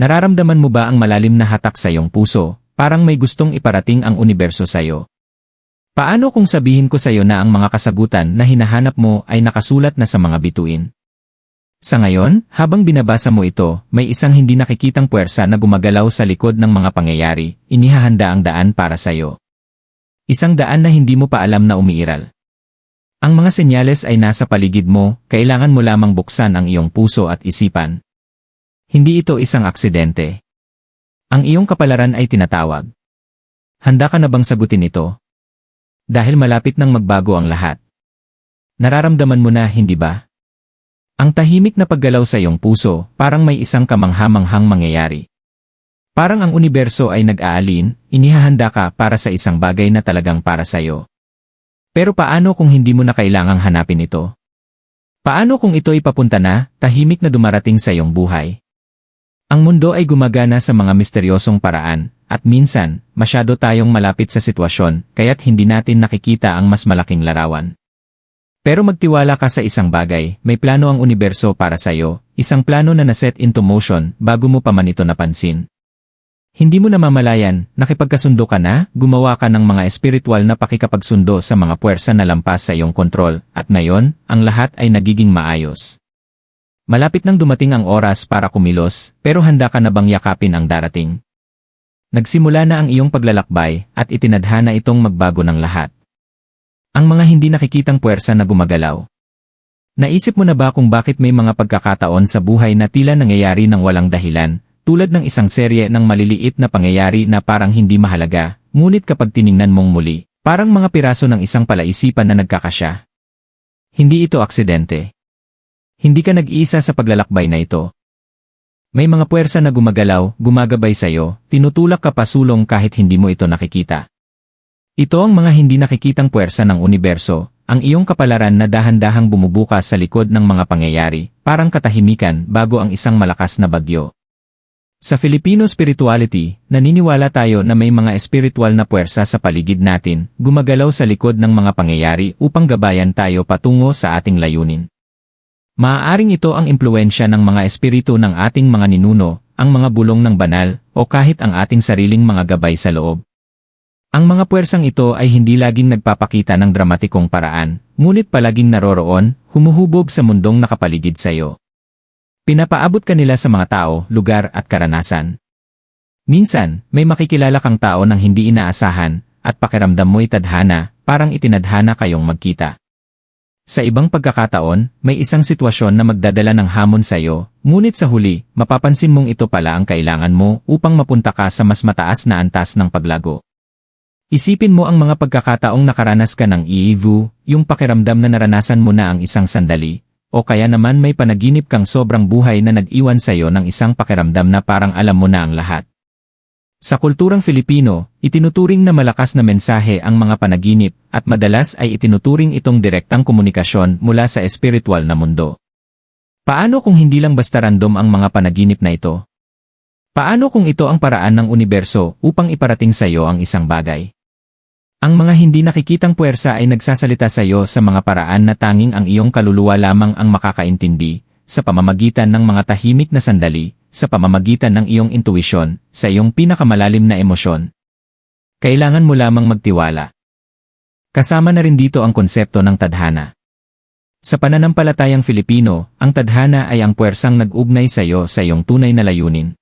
Nararamdaman mo ba ang malalim na hatak sa iyong puso, parang may gustong iparating ang universo sa iyo? Paano kung sabihin ko sa iyo na ang mga kasagutan na hinahanap mo ay nakasulat na sa mga bituin? Sa ngayon, habang binabasa mo ito, may isang hindi nakikitang puwersa na gumagalaw sa likod ng mga pangyayari, inihahanda ang daan para sa iyo. Isang daan na hindi mo pa alam na umiiral. Ang mga senyales ay nasa paligid mo, kailangan mo lamang buksan ang iyong puso at isipan. Hindi ito isang aksidente. Ang iyong kapalaran ay tinatawag. Handa ka na bang sagutin ito? Dahil malapit nang magbago ang lahat. Nararamdaman mo na, hindi ba? Ang tahimik na paggalaw sa iyong puso, parang may isang kamanghamanghang mangyayari. Parang ang universo ay nag-aalin, inihahanda ka para sa isang bagay na talagang para sa iyo. Pero paano kung hindi mo na kailangang hanapin ito? Paano kung ito ay papunta na, tahimik na dumarating sa iyong buhay? Ang mundo ay gumagana sa mga misteryosong paraan, at minsan, masyado tayong malapit sa sitwasyon, kaya't hindi natin nakikita ang mas malaking larawan. Pero magtiwala ka sa isang bagay, may plano ang universo para sa iyo, isang plano na naset into motion bago mo pa man ito napansin. Hindi mo namamalayan, nakipagkasundo ka na, gumawa ka ng mga espiritual na pakikapagsundo sa mga puwersa na lampas sa iyong kontrol, at ngayon, ang lahat ay nagiging maayos. Malapit nang dumating ang oras para kumilos, pero handa ka na bang yakapin ang darating? Nagsimula na ang iyong paglalakbay at itinadhana itong magbago ng lahat. Ang mga hindi nakikitang puwersa na gumagalaw. Naisip mo na ba kung bakit may mga pagkakataon sa buhay na tila nangyayari ng walang dahilan, tulad ng isang serye ng maliliit na pangyayari na parang hindi mahalaga, ngunit kapag tiningnan mong muli, parang mga piraso ng isang palaisipan na nagkakasya. Hindi ito aksidente. Hindi ka nag-iisa sa paglalakbay na ito. May mga puwersa na gumagalaw, gumagabay sa iyo, tinutulak ka pasulong kahit hindi mo ito nakikita. Ito ang mga hindi nakikitang puwersa ng universo, ang iyong kapalaran na dahan-dahang bumubukas sa likod ng mga pangyayari, parang katahimikan bago ang isang malakas na bagyo. Sa Filipino spirituality, naniniwala tayo na may mga espiritual na puwersa sa paligid natin, gumagalaw sa likod ng mga pangyayari upang gabayan tayo patungo sa ating layunin. Maaaring ito ang impluensya ng mga espiritu ng ating mga ninuno, ang mga bulong ng banal, o kahit ang ating sariling mga gabay sa loob. Ang mga puwersang ito ay hindi laging nagpapakita ng dramatikong paraan, ngunit palaging naroroon, humuhubog sa mundong nakapaligid sa iyo. Pinapaabot ka nila sa mga tao, lugar at karanasan. Minsan, may makikilala kang tao nang hindi inaasahan, at pakiramdam mo'y tadhana, parang itinadhana kayong magkita. Sa ibang pagkakataon, may isang sitwasyon na magdadala ng hamon sa iyo, ngunit sa huli, mapapansin mong ito pala ang kailangan mo upang mapunta ka sa mas mataas na antas ng paglago. Isipin mo ang mga pagkakataong nakaranas ka ng iivu, yung pakiramdam na naranasan mo na ang isang sandali, o kaya naman may panaginip kang sobrang buhay na nag-iwan sa iyo ng isang pakiramdam na parang alam mo na ang lahat. Sa kulturang Filipino, itinuturing na malakas na mensahe ang mga panaginip at madalas ay itinuturing itong direktang komunikasyon mula sa espiritual na mundo. Paano kung hindi lang basta random ang mga panaginip na ito? Paano kung ito ang paraan ng universo upang iparating sa iyo ang isang bagay? Ang mga hindi nakikitang puwersa ay nagsasalita sa iyo sa mga paraan na tanging ang iyong kaluluwa lamang ang makakaintindi, sa pamamagitan ng mga tahimik na sandali, sa pamamagitan ng iyong intuisyon, sa iyong pinakamalalim na emosyon. Kailangan mo lamang magtiwala. Kasama na rin dito ang konsepto ng tadhana. Sa pananampalatayang Filipino, ang tadhana ay ang puwersang nag-ugnay sa iyo sa iyong tunay na layunin.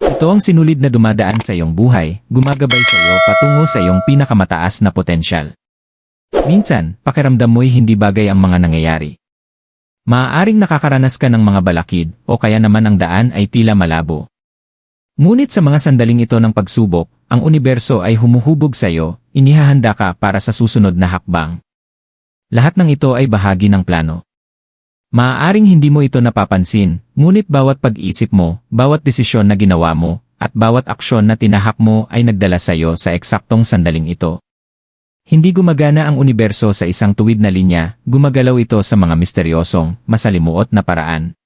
Ito ang sinulid na dumadaan sa iyong buhay, gumagabay sa iyo patungo sa iyong pinakamataas na potensyal. Minsan, pakiramdam mo'y hindi bagay ang mga nangyayari. Maaaring nakakaranas ka ng mga balakid o kaya naman ang daan ay tila malabo. Ngunit sa mga sandaling ito ng pagsubok, ang universo ay humuhubog sa iyo, inihahanda ka para sa susunod na hakbang. Lahat ng ito ay bahagi ng plano. Maaaring hindi mo ito napapansin, ngunit bawat pag-isip mo, bawat desisyon na ginawa mo, at bawat aksyon na tinahak mo ay nagdala sa iyo sa eksaktong sandaling ito. Hindi gumagana ang universo sa isang tuwid na linya, gumagalaw ito sa mga misteryosong, masalimuot na paraan.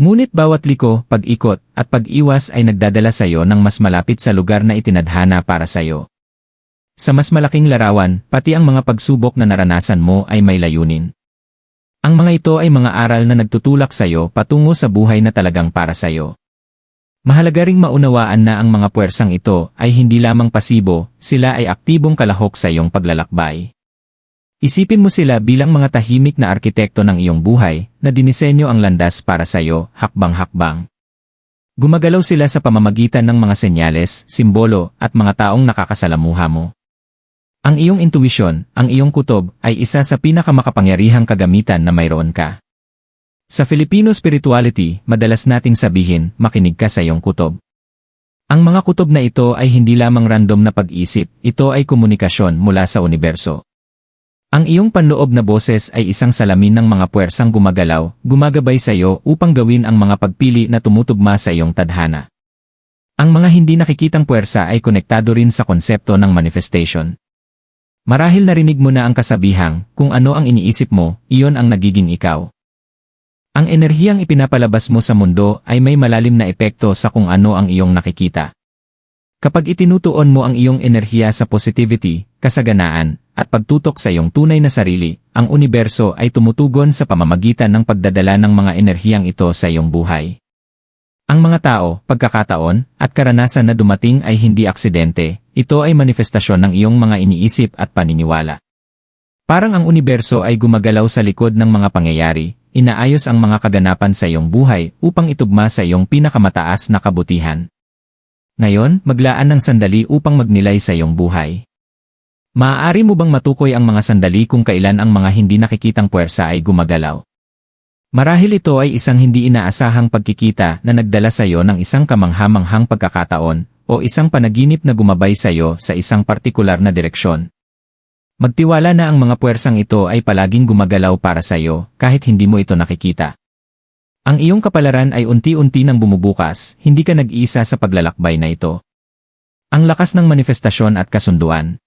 Ngunit bawat liko, pag-ikot, at pag-iwas ay nagdadala sa iyo ng mas malapit sa lugar na itinadhana para sa iyo. Sa mas malaking larawan, pati ang mga pagsubok na naranasan mo ay may layunin. Ang mga ito ay mga aral na nagtutulak sa iyo patungo sa buhay na talagang para sa iyo. Mahalaga ring maunawaan na ang mga puwersang ito ay hindi lamang pasibo, sila ay aktibong kalahok sa iyong paglalakbay. Isipin mo sila bilang mga tahimik na arkitekto ng iyong buhay na dinisenyo ang landas para sa iyo, hakbang-hakbang. Gumagalaw sila sa pamamagitan ng mga senyales, simbolo, at mga taong nakakasalamuha mo. Ang iyong intuition, ang iyong kutob, ay isa sa pinakamakapangyarihang kagamitan na mayroon ka. Sa Filipino spirituality, madalas nating sabihin, makinig ka sa iyong kutob. Ang mga kutob na ito ay hindi lamang random na pag-isip, ito ay komunikasyon mula sa universo. Ang iyong panloob na boses ay isang salamin ng mga puwersang gumagalaw, gumagabay sa iyo upang gawin ang mga pagpili na tumutugma sa iyong tadhana. Ang mga hindi nakikitang puwersa ay konektado rin sa konsepto ng manifestation. Marahil narinig mo na ang kasabihang, kung ano ang iniisip mo, iyon ang nagiging ikaw. Ang enerhiyang ipinapalabas mo sa mundo ay may malalim na epekto sa kung ano ang iyong nakikita. Kapag itinutuon mo ang iyong enerhiya sa positivity, kasaganaan, at pagtutok sa iyong tunay na sarili, ang universo ay tumutugon sa pamamagitan ng pagdadala ng mga enerhiyang ito sa iyong buhay. Ang mga tao, pagkakataon, at karanasan na dumating ay hindi aksidente, ito ay manifestasyon ng iyong mga iniisip at paniniwala. Parang ang universo ay gumagalaw sa likod ng mga pangyayari, inaayos ang mga kaganapan sa iyong buhay upang itugma sa iyong pinakamataas na kabutihan. Ngayon, maglaan ng sandali upang magnilay sa iyong buhay. Maaari mo bang matukoy ang mga sandali kung kailan ang mga hindi nakikitang puwersa ay gumagalaw? Marahil ito ay isang hindi inaasahang pagkikita na nagdala sa iyo ng isang kamanghamanghang pagkakataon o isang panaginip na gumabay sa iyo sa isang partikular na direksyon. Magtiwala na ang mga puwersang ito ay palaging gumagalaw para sa iyo kahit hindi mo ito nakikita. Ang iyong kapalaran ay unti-unti nang bumubukas, hindi ka nag-iisa sa paglalakbay na ito. Ang lakas ng manifestasyon at kasunduan.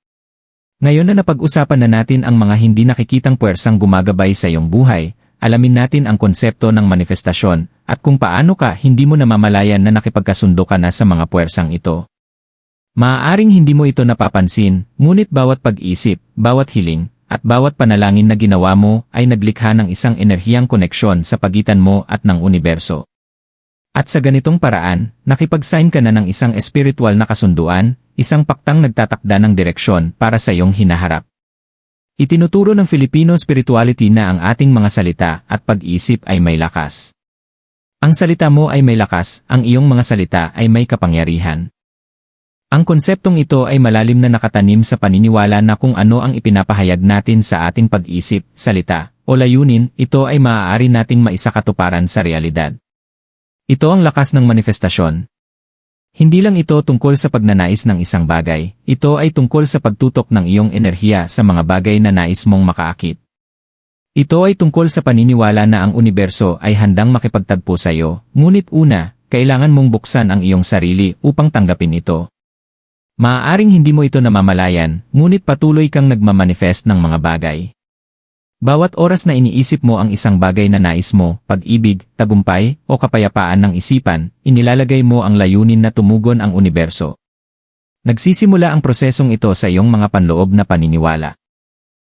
Ngayon na napag-usapan na natin ang mga hindi nakikitang puwersang gumagabay sa iyong buhay, alamin natin ang konsepto ng manifestasyon at kung paano ka hindi mo namamalayan na nakipagkasundo ka na sa mga puwersang ito. Maaaring hindi mo ito napapansin, ngunit bawat pag-isip, bawat hiling, at bawat panalangin na ginawa mo ay naglikha ng isang enerhiyang koneksyon sa pagitan mo at ng universo. At sa ganitong paraan, nakipag-sign ka na ng isang espiritual na kasunduan, isang paktang nagtatakda ng direksyon para sa iyong hinaharap. Itinuturo ng Filipino spirituality na ang ating mga salita at pag-isip ay may lakas. Ang salita mo ay may lakas, ang iyong mga salita ay may kapangyarihan. Ang konseptong ito ay malalim na nakatanim sa paniniwala na kung ano ang ipinapahayag natin sa ating pag-isip, salita, o layunin, ito ay maaari nating maisakatuparan sa realidad. Ito ang lakas ng manifestasyon. Hindi lang ito tungkol sa pagnanais ng isang bagay, ito ay tungkol sa pagtutok ng iyong enerhiya sa mga bagay na nais mong makaakit. Ito ay tungkol sa paniniwala na ang universo ay handang makipagtagpo sa iyo, ngunit una, kailangan mong buksan ang iyong sarili upang tanggapin ito. Maaaring hindi mo ito namamalayan, ngunit patuloy kang nagmamanifest ng mga bagay. Bawat oras na iniisip mo ang isang bagay na nais mo, pag-ibig, tagumpay, o kapayapaan ng isipan, inilalagay mo ang layunin na tumugon ang universo. Nagsisimula ang prosesong ito sa iyong mga panloob na paniniwala.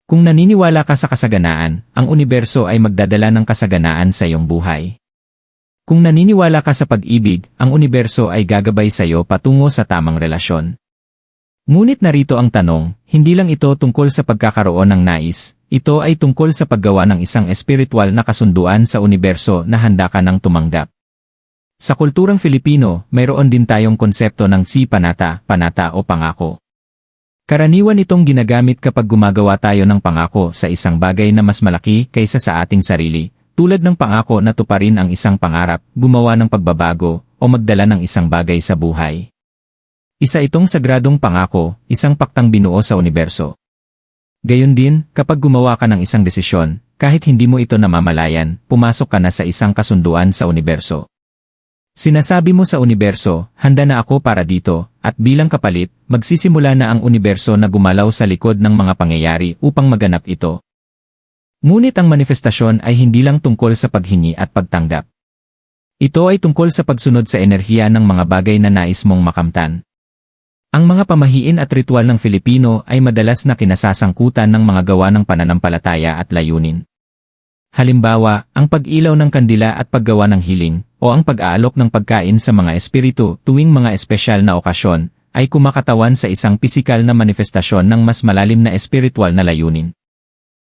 Kung naniniwala ka sa kasaganaan, ang universo ay magdadala ng kasaganaan sa iyong buhay. Kung naniniwala ka sa pag-ibig, ang universo ay gagabay sa iyo patungo sa tamang relasyon. Ngunit narito ang tanong, hindi lang ito tungkol sa pagkakaroon ng nais, ito ay tungkol sa paggawa ng isang espiritual na kasunduan sa universo na handa ka ng tumanggap. Sa kulturang Filipino, mayroon din tayong konsepto ng si panata, panata o pangako. Karaniwan itong ginagamit kapag gumagawa tayo ng pangako sa isang bagay na mas malaki kaysa sa ating sarili, tulad ng pangako na tuparin ang isang pangarap, gumawa ng pagbabago, o magdala ng isang bagay sa buhay. Isa itong sagradong pangako, isang paktang binuo sa universo. Gayon din, kapag gumawa ka ng isang desisyon, kahit hindi mo ito namamalayan, pumasok ka na sa isang kasunduan sa universo. Sinasabi mo sa universo, handa na ako para dito, at bilang kapalit, magsisimula na ang universo na gumalaw sa likod ng mga pangyayari upang maganap ito. Ngunit ang manifestasyon ay hindi lang tungkol sa paghingi at pagtanggap. Ito ay tungkol sa pagsunod sa enerhiya ng mga bagay na nais mong makamtan. Ang mga pamahiin at ritual ng Filipino ay madalas na kinasasangkutan ng mga gawa ng pananampalataya at layunin. Halimbawa, ang pag-ilaw ng kandila at paggawa ng hiling, o ang pag-aalok ng pagkain sa mga espiritu tuwing mga espesyal na okasyon, ay kumakatawan sa isang pisikal na manifestasyon ng mas malalim na espiritual na layunin.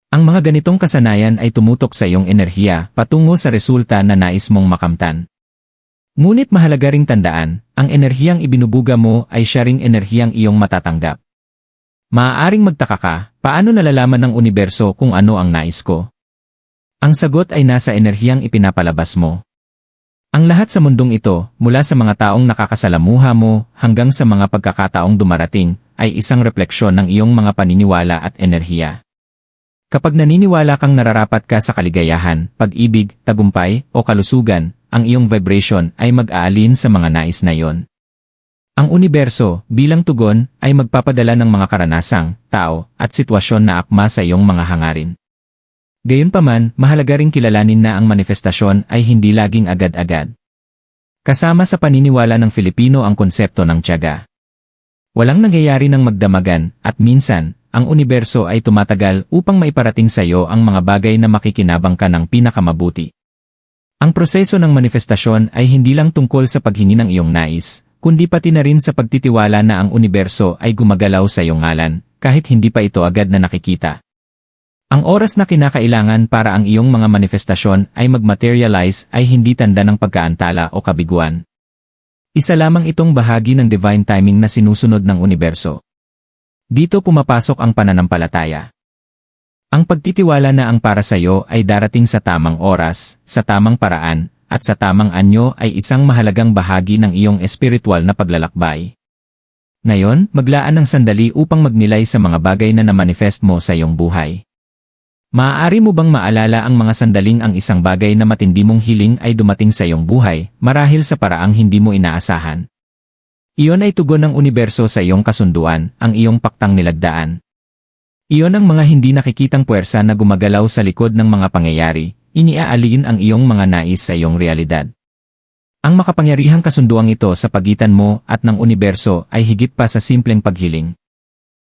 Ang mga ganitong kasanayan ay tumutok sa iyong enerhiya patungo sa resulta na nais mong makamtan. Ngunit mahalaga ring tandaan, ang enerhiyang ibinubuga mo ay siya ring enerhiyang iyong matatanggap. Maaaring magtaka ka, paano nalalaman ng universo kung ano ang nais ko? Ang sagot ay nasa enerhiyang ipinapalabas mo. Ang lahat sa mundong ito, mula sa mga taong nakakasalamuha mo hanggang sa mga pagkakataong dumarating, ay isang refleksyon ng iyong mga paniniwala at enerhiya. Kapag naniniwala kang nararapat ka sa kaligayahan, pag-ibig, tagumpay, o kalusugan, ang iyong vibration ay mag-aalin sa mga nais na iyon. Ang universo, bilang tugon, ay magpapadala ng mga karanasang, tao, at sitwasyon na akma sa iyong mga hangarin. Gayunpaman, mahalaga ring kilalanin na ang manifestasyon ay hindi laging agad-agad. Kasama sa paniniwala ng Filipino ang konsepto ng tiyaga. Walang nangyayari ng magdamagan, at minsan, ang universo ay tumatagal upang maiparating sa iyo ang mga bagay na makikinabang ka ng pinakamabuti. Ang proseso ng manifestasyon ay hindi lang tungkol sa paghingi ng iyong nais, kundi pati na rin sa pagtitiwala na ang universo ay gumagalaw sa iyong ngalan, kahit hindi pa ito agad na nakikita. Ang oras na kinakailangan para ang iyong mga manifestasyon ay mag-materialize ay hindi tanda ng pagkaantala o kabiguan. Isa lamang itong bahagi ng divine timing na sinusunod ng universo. Dito pumapasok ang pananampalataya. Ang pagtitiwala na ang para sa iyo ay darating sa tamang oras, sa tamang paraan, at sa tamang anyo ay isang mahalagang bahagi ng iyong espiritual na paglalakbay. Ngayon, maglaan ng sandali upang magnilay sa mga bagay na namanifest mo sa iyong buhay. Maaari mo bang maalala ang mga sandaling ang isang bagay na matindi mong hiling ay dumating sa iyong buhay, marahil sa paraang hindi mo inaasahan? Iyon ay tugon ng universo sa iyong kasunduan, ang iyong paktang nilagdaan. Iyon ang mga hindi nakikitang puwersa na gumagalaw sa likod ng mga pangyayari, iniaalin ang iyong mga nais sa iyong realidad. Ang makapangyarihang kasunduang ito sa pagitan mo at ng universo ay higit pa sa simpleng paghiling.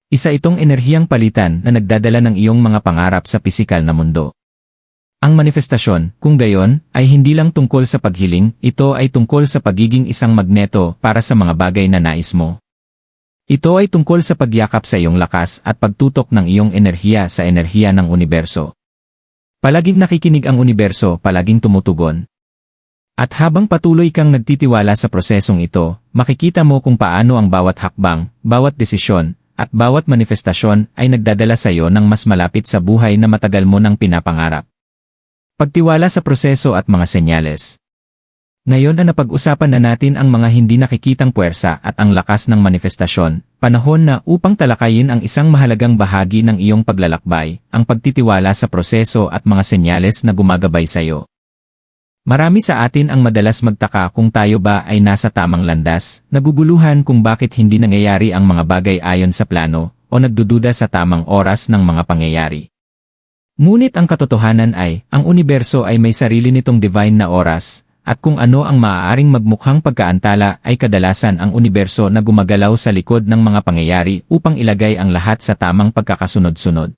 Isa itong enerhiyang palitan na nagdadala ng iyong mga pangarap sa pisikal na mundo. Ang manifestasyon, kung gayon, ay hindi lang tungkol sa paghiling, ito ay tungkol sa pagiging isang magneto para sa mga bagay na nais mo. Ito ay tungkol sa pagyakap sa iyong lakas at pagtutok ng iyong enerhiya sa enerhiya ng universo. Palaging nakikinig ang universo, palaging tumutugon. At habang patuloy kang nagtitiwala sa prosesong ito, makikita mo kung paano ang bawat hakbang, bawat desisyon, at bawat manifestasyon ay nagdadala sa iyo ng mas malapit sa buhay na matagal mo nang pinapangarap. Pagtiwala sa proseso at mga senyales. Ngayon na napag-usapan na natin ang mga hindi nakikitang puwersa at ang lakas ng manifestasyon, panahon na upang talakayin ang isang mahalagang bahagi ng iyong paglalakbay, ang pagtitiwala sa proseso at mga senyales na gumagabay sa iyo. Marami sa atin ang madalas magtaka kung tayo ba ay nasa tamang landas, naguguluhan kung bakit hindi nangyayari ang mga bagay ayon sa plano, o nagdududa sa tamang oras ng mga pangyayari. Ngunit ang katotohanan ay, ang universo ay may sarili nitong divine na oras, at kung ano ang maaaring magmukhang pagkaantala ay kadalasan ang universo na gumagalaw sa likod ng mga pangyayari upang ilagay ang lahat sa tamang pagkakasunod-sunod.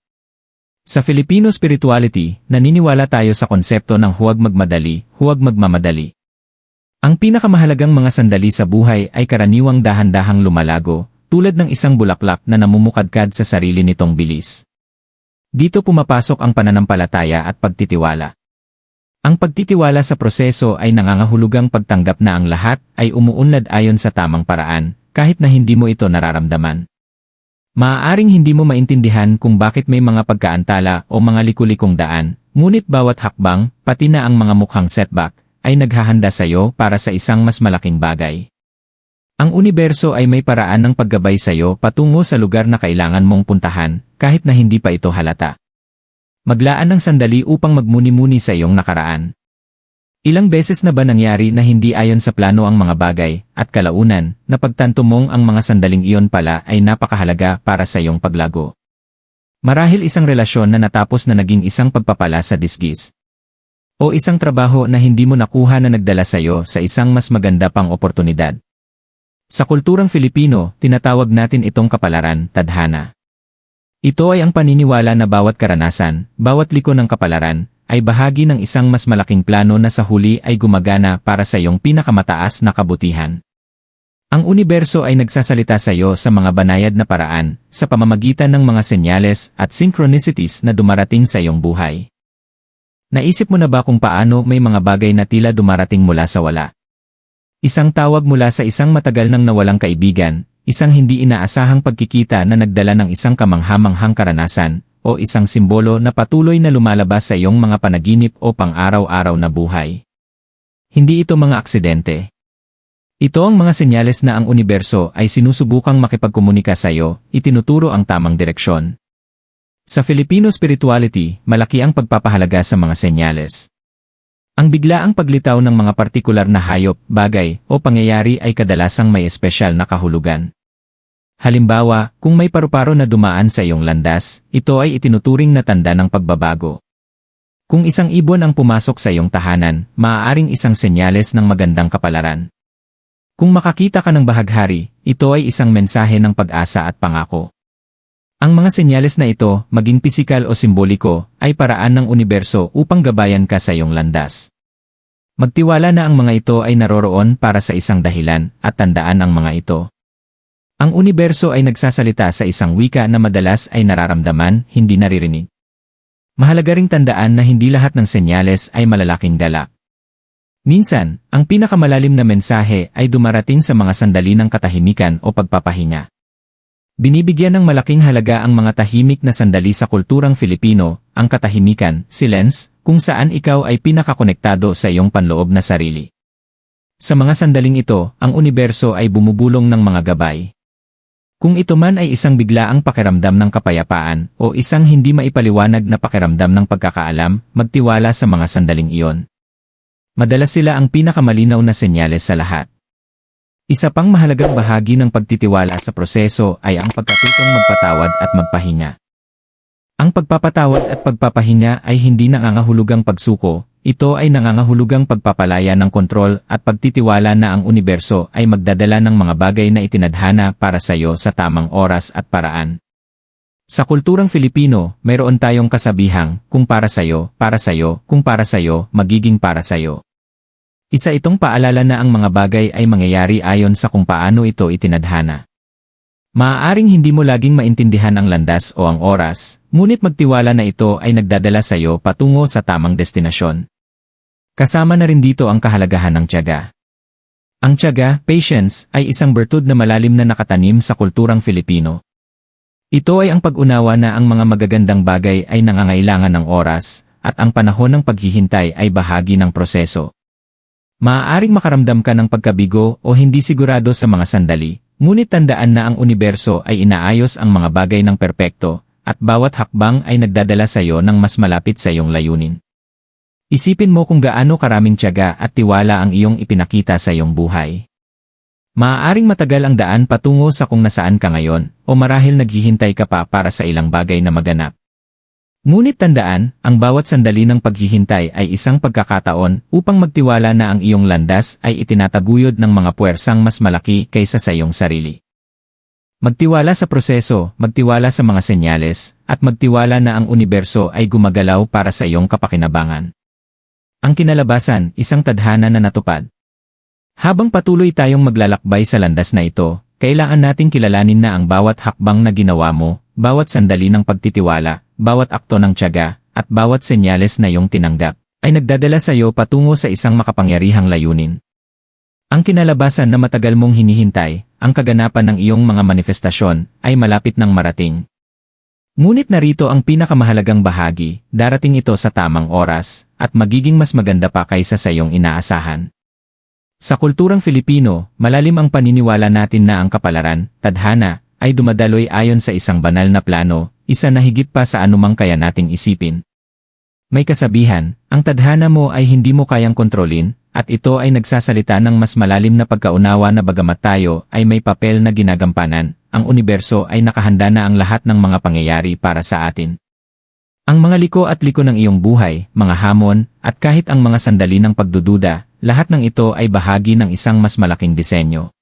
Sa Filipino spirituality, naniniwala tayo sa konsepto ng huwag magmadali, huwag magmamadali. Ang pinakamahalagang mga sandali sa buhay ay karaniwang dahan-dahang lumalago, tulad ng isang bulaklak na namumukadkad sa sarili nitong bilis. Dito pumapasok ang pananampalataya at pagtitiwala. Ang pagtitiwala sa proseso ay nangangahulugang pagtanggap na ang lahat ay umuunlad ayon sa tamang paraan, kahit na hindi mo ito nararamdaman. Maaaring hindi mo maintindihan kung bakit may mga pagkaantala o mga likulikong daan, ngunit bawat hakbang, pati na ang mga mukhang setback, ay naghahanda sa iyo para sa isang mas malaking bagay. Ang universo ay may paraan ng paggabay sa iyo patungo sa lugar na kailangan mong puntahan, kahit na hindi pa ito halata. Maglaan ng sandali upang magmuni-muni sa iyong nakaraan. Ilang beses na ba nangyari na hindi ayon sa plano ang mga bagay, at kalaunan, na pagtanto mong ang mga sandaling iyon pala ay napakahalaga para sa iyong paglago? Marahil isang relasyon na natapos na naging isang pagpapala sa disgis. O isang trabaho na hindi mo nakuha na nagdala sa iyo sa isang mas maganda pang oportunidad. Sa kulturang Filipino, tinatawag natin itong kapalaran, tadhana. Ito ay ang paniniwala na bawat karanasan, bawat liko ng kapalaran, ay bahagi ng isang mas malaking plano na sa huli ay gumagana para sa iyong pinakamataas na kabutihan. Ang universo ay nagsasalita sa iyo sa mga banayad na paraan, sa pamamagitan ng mga senyales at synchronicities na dumarating sa iyong buhay. Naisip mo na ba kung paano may mga bagay na tila dumarating mula sa wala? Isang tawag mula sa isang matagal nang nawalang kaibigan, isang hindi inaasahang pagkikita na nagdala ng isang kamanghamanghang karanasan, o isang simbolo na patuloy na lumalabas sa iyong mga panaginip o pang-araw-araw na buhay. Hindi ito mga aksidente. Ito ang mga senyales na ang universo ay sinusubukang makipagkomunika sa iyo, itinuturo ang tamang direksyon. Sa Filipino spirituality, malaki ang pagpapahalaga sa mga senyales. Ang biglaang paglitaw ng mga partikular na hayop, bagay, o pangyayari ay kadalasang may espesyal na kahulugan. Halimbawa, kung may paru-paro na dumaan sa iyong landas, ito ay itinuturing na tanda ng pagbabago. Kung isang ibon ang pumasok sa iyong tahanan, maaaring isang senyales ng magandang kapalaran. Kung makakita ka ng bahaghari, ito ay isang mensahe ng pag-asa at pangako. Ang mga senyales na ito, maging pisikal o simboliko, ay paraan ng universo upang gabayan ka sa iyong landas. Magtiwala na ang mga ito ay naroroon para sa isang dahilan at tandaan ang mga ito. Ang universo ay nagsasalita sa isang wika na madalas ay nararamdaman, hindi naririnig. Mahalaga ring tandaan na hindi lahat ng senyales ay malalaking dala. Minsan, ang pinakamalalim na mensahe ay dumarating sa mga sandali ng katahimikan o pagpapahinga. Binibigyan ng malaking halaga ang mga tahimik na sandali sa kulturang Filipino, ang katahimikan, silence, kung saan ikaw ay pinakakonektado sa iyong panloob na sarili. Sa mga sandaling ito, ang universo ay bumubulong ng mga gabay. Kung ito man ay isang biglaang pakiramdam ng kapayapaan o isang hindi maipaliwanag na pakiramdam ng pagkakaalam, magtiwala sa mga sandaling iyon. Madalas sila ang pinakamalinaw na senyales sa lahat. Isa pang mahalagang bahagi ng pagtitiwala sa proseso ay ang pagkatutong magpatawad at magpahinga. Ang pagpapatawad at pagpapahinga ay hindi nangangahulugang pagsuko, ito ay nangangahulugang pagpapalaya ng kontrol at pagtitiwala na ang universo ay magdadala ng mga bagay na itinadhana para sa iyo sa tamang oras at paraan. Sa kulturang Filipino, mayroon tayong kasabihang, kung para sa iyo, para sa iyo, kung para sa iyo, magiging para sa iyo. Isa itong paalala na ang mga bagay ay mangyayari ayon sa kung paano ito itinadhana. Maaaring hindi mo laging maintindihan ang landas o ang oras, ngunit magtiwala na ito ay nagdadala sa iyo patungo sa tamang destinasyon. Kasama na rin dito ang kahalagahan ng tiyaga. Ang tiyaga, patience, ay isang bertud na malalim na nakatanim sa kulturang Filipino. Ito ay ang pag-unawa na ang mga magagandang bagay ay nangangailangan ng oras, at ang panahon ng paghihintay ay bahagi ng proseso. Maaaring makaramdam ka ng pagkabigo o hindi sigurado sa mga sandali, ngunit tandaan na ang universo ay inaayos ang mga bagay ng perpekto, at bawat hakbang ay nagdadala sa iyo ng mas malapit sa iyong layunin. Isipin mo kung gaano karaming tiyaga at tiwala ang iyong ipinakita sa iyong buhay. Maaaring matagal ang daan patungo sa kung nasaan ka ngayon, o marahil naghihintay ka pa para sa ilang bagay na maganap. Ngunit tandaan, ang bawat sandali ng paghihintay ay isang pagkakataon upang magtiwala na ang iyong landas ay itinataguyod ng mga puwersang mas malaki kaysa sa iyong sarili. Magtiwala sa proseso, magtiwala sa mga senyales, at magtiwala na ang universo ay gumagalaw para sa iyong kapakinabangan. Ang kinalabasan, isang tadhana na natupad. Habang patuloy tayong maglalakbay sa landas na ito, kailangan nating kilalanin na ang bawat hakbang na ginawa mo, bawat sandali ng pagtitiwala, bawat akto ng tiyaga, at bawat senyales na iyong tinanggap, ay nagdadala sa iyo patungo sa isang makapangyarihang layunin. Ang kinalabasan na matagal mong hinihintay, ang kaganapan ng iyong mga manifestasyon, ay malapit ng marating. Ngunit narito ang pinakamahalagang bahagi, darating ito sa tamang oras, at magiging mas maganda pa kaysa sa iyong inaasahan. Sa kulturang Filipino, malalim ang paniniwala natin na ang kapalaran, tadhana, ay dumadaloy ayon sa isang banal na plano, isa na higit pa sa anumang kaya nating isipin. May kasabihan, ang tadhana mo ay hindi mo kayang kontrolin, at ito ay nagsasalita ng mas malalim na pagkaunawa na bagamat tayo ay may papel na ginagampanan, ang universo ay nakahanda na ang lahat ng mga pangyayari para sa atin. Ang mga liko at liko ng iyong buhay, mga hamon, at kahit ang mga sandali ng pagdududa, lahat ng ito ay bahagi ng isang mas malaking disenyo.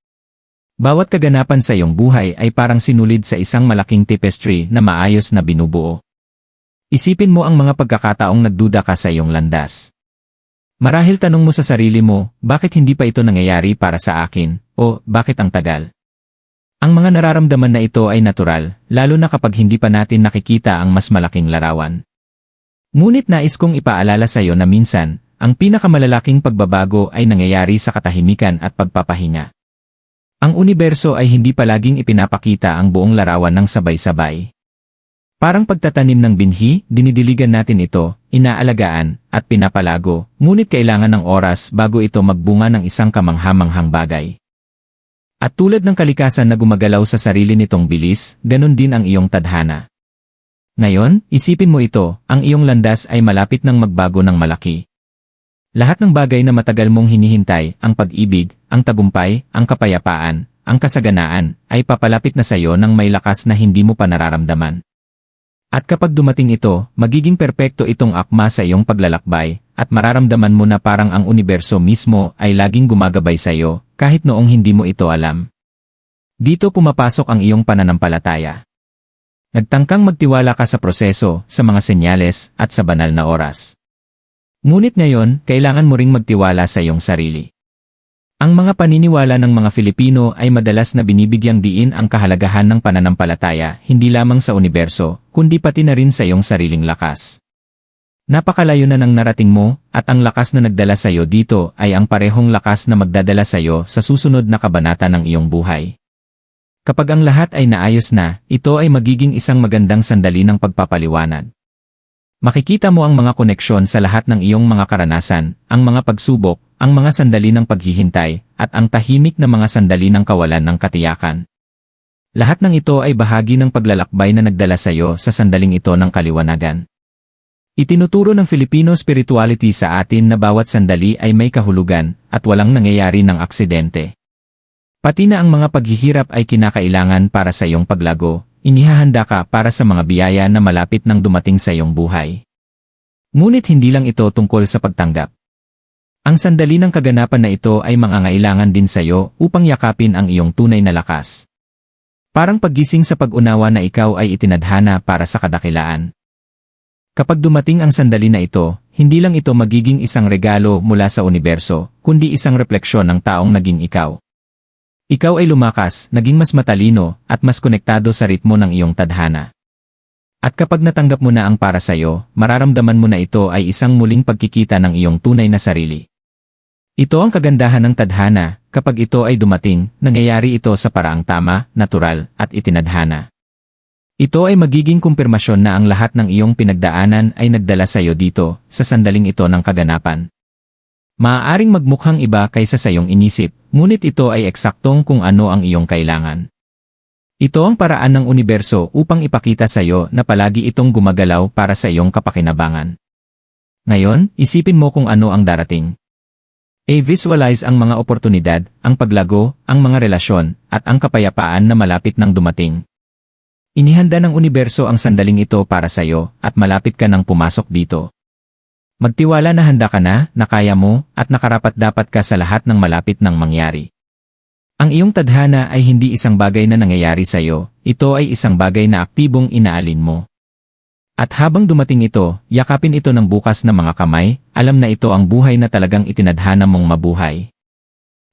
Bawat kaganapan sa iyong buhay ay parang sinulid sa isang malaking tapestry na maayos na binubuo. Isipin mo ang mga pagkakataong nagduda ka sa iyong landas. Marahil tanong mo sa sarili mo, bakit hindi pa ito nangyayari para sa akin, o bakit ang tagal? Ang mga nararamdaman na ito ay natural, lalo na kapag hindi pa natin nakikita ang mas malaking larawan. Ngunit nais kong ipaalala sa iyo na minsan, ang pinakamalalaking pagbabago ay nangyayari sa katahimikan at pagpapahinga. Ang universo ay hindi palaging ipinapakita ang buong larawan ng sabay-sabay. Parang pagtatanim ng binhi, dinidiligan natin ito, inaalagaan, at pinapalago, ngunit kailangan ng oras bago ito magbunga ng isang kamanghamanghang bagay. At tulad ng kalikasan na gumagalaw sa sarili nitong bilis, ganun din ang iyong tadhana. Ngayon, isipin mo ito, ang iyong landas ay malapit ng magbago ng malaki. Lahat ng bagay na matagal mong hinihintay, ang pag-ibig, ang tagumpay, ang kapayapaan, ang kasaganaan, ay papalapit na sa iyo ng may lakas na hindi mo pa nararamdaman. At kapag dumating ito, magiging perpekto itong akma sa iyong paglalakbay, at mararamdaman mo na parang ang universo mismo ay laging gumagabay sa iyo, kahit noong hindi mo ito alam. Dito pumapasok ang iyong pananampalataya. Nagtangkang magtiwala ka sa proseso, sa mga senyales, at sa banal na oras. Ngunit ngayon, kailangan mo ring magtiwala sa iyong sarili. Ang mga paniniwala ng mga Filipino ay madalas na binibigyang diin ang kahalagahan ng pananampalataya hindi lamang sa universo, kundi pati na rin sa iyong sariling lakas. Napakalayo na ng narating mo, at ang lakas na nagdala sa iyo dito ay ang parehong lakas na magdadala sa iyo sa susunod na kabanata ng iyong buhay. Kapag ang lahat ay naayos na, ito ay magiging isang magandang sandali ng pagpapaliwanag. Makikita mo ang mga koneksyon sa lahat ng iyong mga karanasan, ang mga pagsubok, ang mga sandali ng paghihintay, at ang tahimik na mga sandali ng kawalan ng katiyakan. Lahat ng ito ay bahagi ng paglalakbay na nagdala sa iyo sa sandaling ito ng kaliwanagan. Itinuturo ng Filipino spirituality sa atin na bawat sandali ay may kahulugan at walang nangyayari ng aksidente. Pati na ang mga paghihirap ay kinakailangan para sa iyong paglago, inihahanda ka para sa mga biyaya na malapit nang dumating sa iyong buhay. Ngunit hindi lang ito tungkol sa pagtanggap. Ang sandali ng kaganapan na ito ay mangangailangan din sa iyo upang yakapin ang iyong tunay na lakas. Parang paggising sa pag-unawa na ikaw ay itinadhana para sa kadakilaan. Kapag dumating ang sandali na ito, hindi lang ito magiging isang regalo mula sa universo, kundi isang refleksyon ng taong naging ikaw. Ikaw ay lumakas, naging mas matalino, at mas konektado sa ritmo ng iyong tadhana. At kapag natanggap mo na ang para sa iyo, mararamdaman mo na ito ay isang muling pagkikita ng iyong tunay na sarili. Ito ang kagandahan ng tadhana, kapag ito ay dumating, nangyayari ito sa paraang tama, natural, at itinadhana. Ito ay magiging kumpirmasyon na ang lahat ng iyong pinagdaanan ay nagdala sa iyo dito, sa sandaling ito ng kaganapan. Maaaring magmukhang iba kaysa sa iyong inisip, ngunit ito ay eksaktong kung ano ang iyong kailangan. Ito ang paraan ng universo upang ipakita sa iyo na palagi itong gumagalaw para sa iyong kapakinabangan. Ngayon, isipin mo kung ano ang darating. A-visualize ang mga oportunidad, ang paglago, ang mga relasyon, at ang kapayapaan na malapit nang dumating. Inihanda ng universo ang sandaling ito para sa iyo at malapit ka nang pumasok dito. Magtiwala na handa ka na, na kaya mo, at nakarapat dapat ka sa lahat ng malapit ng mangyari. Ang iyong tadhana ay hindi isang bagay na nangyayari sa iyo, ito ay isang bagay na aktibong inaalin mo. At habang dumating ito, yakapin ito ng bukas na mga kamay, alam na ito ang buhay na talagang itinadhana mong mabuhay.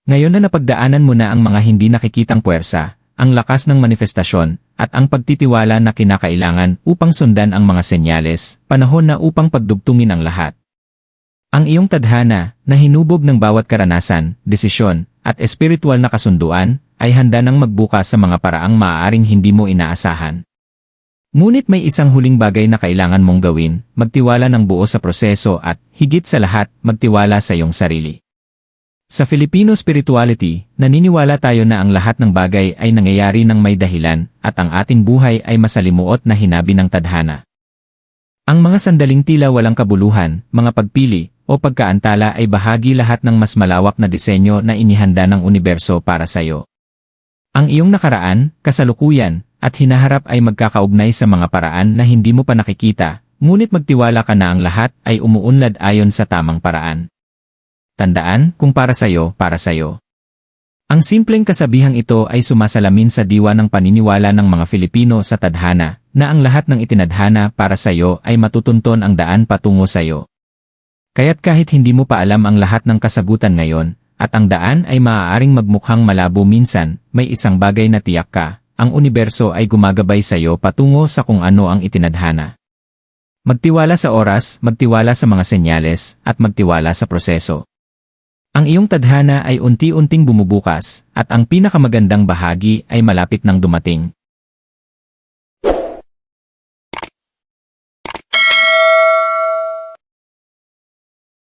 Ngayon na napagdaanan mo na ang mga hindi nakikitang puwersa, ang lakas ng manifestasyon, at ang pagtitiwala na kinakailangan upang sundan ang mga senyales, panahon na upang pagdugtungin ang lahat. Ang iyong tadhana, na hinubog ng bawat karanasan, desisyon, at espiritual na kasunduan, ay handa nang magbukas sa mga paraang maaaring hindi mo inaasahan. Ngunit may isang huling bagay na kailangan mong gawin, magtiwala ng buo sa proseso at, higit sa lahat, magtiwala sa iyong sarili. Sa Filipino spirituality, naniniwala tayo na ang lahat ng bagay ay nangyayari ng may dahilan at ang ating buhay ay masalimuot na hinabi ng tadhana. Ang mga sandaling tila walang kabuluhan, mga pagpili, o pagkaantala ay bahagi lahat ng mas malawak na disenyo na inihanda ng universo para sa iyo. Ang iyong nakaraan, kasalukuyan, at hinaharap ay magkakaugnay sa mga paraan na hindi mo pa nakikita, ngunit magtiwala ka na ang lahat ay umuunlad ayon sa tamang paraan. Tandaan, kung para sa'yo, para sa'yo. Ang simpleng kasabihang ito ay sumasalamin sa diwa ng paniniwala ng mga Filipino sa tadhana, na ang lahat ng itinadhana para sa iyo ay matutunton ang daan patungo sa iyo. Kaya't kahit hindi mo pa alam ang lahat ng kasagutan ngayon, at ang daan ay maaaring magmukhang malabo minsan, may isang bagay na tiyak ka, ang universo ay gumagabay sa iyo patungo sa kung ano ang itinadhana. Magtiwala sa oras, magtiwala sa mga senyales, at magtiwala sa proseso. Ang iyong tadhana ay unti-unting bumubukas, at ang pinakamagandang bahagi ay malapit nang dumating.